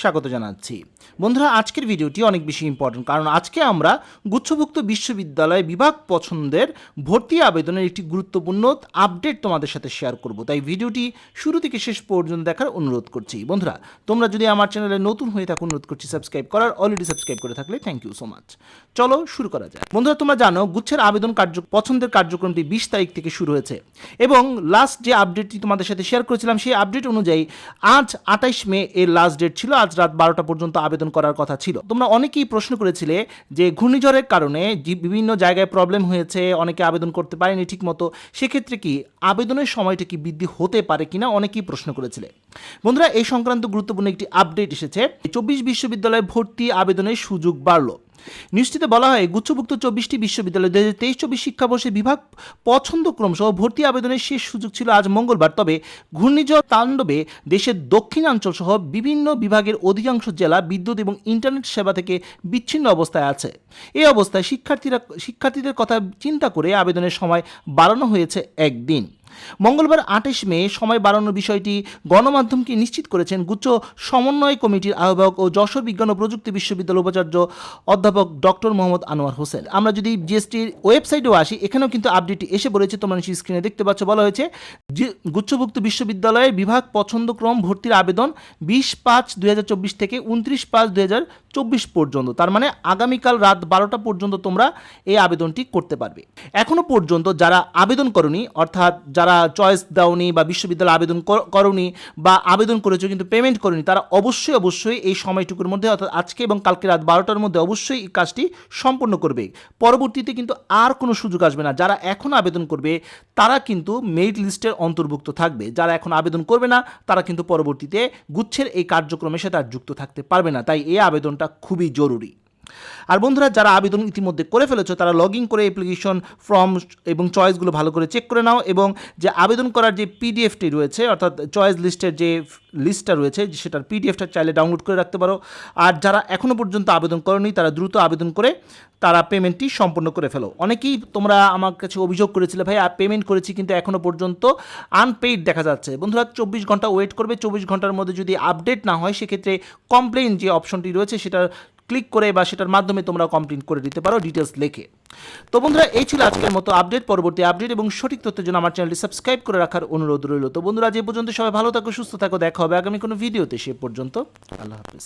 স্বাগত জানাচ্ছি। বন্ধুরা, আজকের ভিডিওটি অনেক বেশি ইম্পর্টেন্ট কারণ আজকে আমরা গুচ্ছভুক্ত বিশ্ববিদ্যালয় বিভাগ পছন্দের ভর্তি আবেদনের একটি গুরুত্বপূর্ণ আপডেট তোমাদের সাথে শেয়ার করব। তাই ভিডিওটি শুরু থেকে শেষ পর্যন্ত দেখার অনুরোধ করছি। বন্ধুরা, তোমরা যদি আমার চ্যানেলে নতুন হয়ে থাকো, অনুরোধ করছি সাবস্ক্রাইব করার অলরেডি সাবস্ক্রাইব করে থাকলে থ্যাংক ইউ সো মাচ চলো শুরু করা যায় বন্ধুরা, তোমরা জানো গুচ্ছের আবেদন কার্য, পছন্দের কার্যক্রমটি বিশ তারিখ থেকে শুরু হয়েছে এবং লাস্ট যে আপডেটটি তোমাদের সাথে শেয়ার করেছিলাম, সেই আপডেট অনুযায়ী আজ আঠাইশ মে এর লাস্ট ডেট ছিল। আজ রাত বারোটা পর্যন্ত আবেদন করার কথা ছিল। তোমরা অনেকেই প্রশ্ন করেছিলে যে ঘূর্ণিঝড়ের কারণে বিভিন্ন জায়গায় প্রবলেম হয়েছে, অনেকে আবেদন করতে পারেনি ঠিক মতো সেক্ষেত্রে কি আবেদনের সময়টা কি বৃদ্ধি হতে পারে কিনা অনেকেই প্রশ্ন করেছিলে। বন্ধুরা, এই সংক্রান্ত গুরুত্বপূর্ণ একটি আপডেট এসেছে। চব্বিশ বিশ্ববিদ্যালয়ে ভর্তি আবেদনের সুযোগ বাড়লো। নিশ্চিত বলা হয় গুচ্ছভুক্ত চব্বিশটি বিশ্ববিদ্যালয় দু হাজার তেইশ চব্বিশ শিক্ষাবর্ষে বিভাগ পছন্দক্রম সহ ভর্তি আবেদনের শেষ সুযোগ ছিল আজ মঙ্গলবার। তবে ঘূর্ণিঝড় তাণ্ডবে দেশের দক্ষিণাঞ্চল সহ বিভিন্ন বিভাগের অধিকাংশ জেলা বিদ্যুৎ এবং ইন্টারনেট সেবা থেকে বিচ্ছিন্ন অবস্থায় আছে। এই অবস্থায় শিক্ষার্থীরা শিক্ষার্থীদের কথা চিন্তা করে আবেদনের সময় বাড়ানো হয়েছে একদিন। মঙ্গলবার আঠাশ মে সময় বাড়ানোর বিষয়টি গণমাধ্যমকে নিশ্চিত করেছেন গুচ্ছ সমন্বয় কমিটির আহ্বায়ক ও যশোর বিজ্ঞান ও প্রযুক্তি বিশ্ববিদ্যালয় উপাচার্য অধ্যাপক ডক্টর মোহাম্মদ আনোয়ার হোসেন। আমরা যদি জিএসটির ওয়েবসাইটেও আসি, এখানেও কিন্তু আপডেটটি এসে পড়েছে, তোমরা নিশ্চয়ই স্ক্রিনে দেখতে পাচ্ছ, বলা হয়েছে গুচ্ছভুক্ত বিশ্ববিদ্যালয়ের বিভাগ পছন্দক্রম ভর্তির আবেদন বিশ পাঁচ দুই থেকে উনত্রিশ পাঁচ দুই চব্বিশ পর্যন্ত। তার মানে আগামীকাল রাত বারোটা পর্যন্ত তোমরা এই আবেদনটি করতে পারবে। এখনও পর্যন্ত যারা আবেদন করনি, অর্থাৎ যারা চয়েস দাওনি বা বিশ্ববিদ্যালয়ে আবেদন কর- করনি বা আবেদন করেছ কিন্তু পেমেন্ট করনি, তারা অবশ্যই অবশ্যই এই সময়টুকুর মধ্যে অর্থাৎ আজকে এবং কালকে রাত বারোটার মধ্যে অবশ্যই এই কাজটি সম্পন্ন করবে। পরবর্তীতে কিন্তু আর কোনো সুযোগ আসবে না। যারা এখন আবেদন করবে, তারা কিন্তু মেরিট লিস্টের অন্তর্ভুক্ত থাকবে। যারা এখন আবেদন করবে না, তারা কিন্তু পরবর্তীতে গুচ্ছের এই কার্যক্রমের সাথে আর যুক্ত থাকতে পারবে না। তাই এই আবেদনটা খুবই জরুরি। আর বন্ধুরা, যারা আবেদন ইতিমধ্যে করে ফেলেছো, তারা লগ ইন করে অ্যাপ্লিকেশন ফর্ম এবং চয়েসগুলো ভালো করে চেক করে নাও এবং যে আবেদন করার যে পিডিএফটি রয়েছে, অর্থাৎ চয়েস লিস্টের যে লিস্টটা রয়েছে, সেটার পিডিএফটা চাইলে ডাউনলোড করে রাখতে পারো। আর যারা এখনও পর্যন্ত আবেদন করনি, তারা দ্রুত আবেদন করে তারা পেমেন্টটি সম্পন্ন করে ফেলো। অনেকেই তোমরা আমার কাছে অভিযোগ করেছিলে, ভাই পেমেন্ট করেছি কিন্তু এখনও পর্যন্ত আনপেইড দেখা যাচ্ছে। বন্ধুরা, চব্বিশ ঘণ্টা ওয়েট করবে। চব্বিশ ঘণ্টার মধ্যে যদি আপডেট না হয়, সেক্ষেত্রে কমপ্লেন যে অপশনটি রয়েছে সেটা ক্লিক করে বা সেটার মাধ্যমে তোমরা কমপ্লেন করে দিতে পারো ডিটেলস লেখে। তো বন্ধুরা, এই ছিল আজকের মতো আপডেট পরবর্তী আপডেট এবং সঠিক তথ্যের জন্য আমার চ্যানেলটি সাবস্ক্রাইব করে রাখার অনুরোধ রইল। তো বন্ধুরা, যে পর্যন্ত সবাই ভালো থাকো, সুস্থ থাকো, দেখা হবে আগামী কোনো ভিডিওতে সে পর্যন্ত আল্লাহ হাফিজ।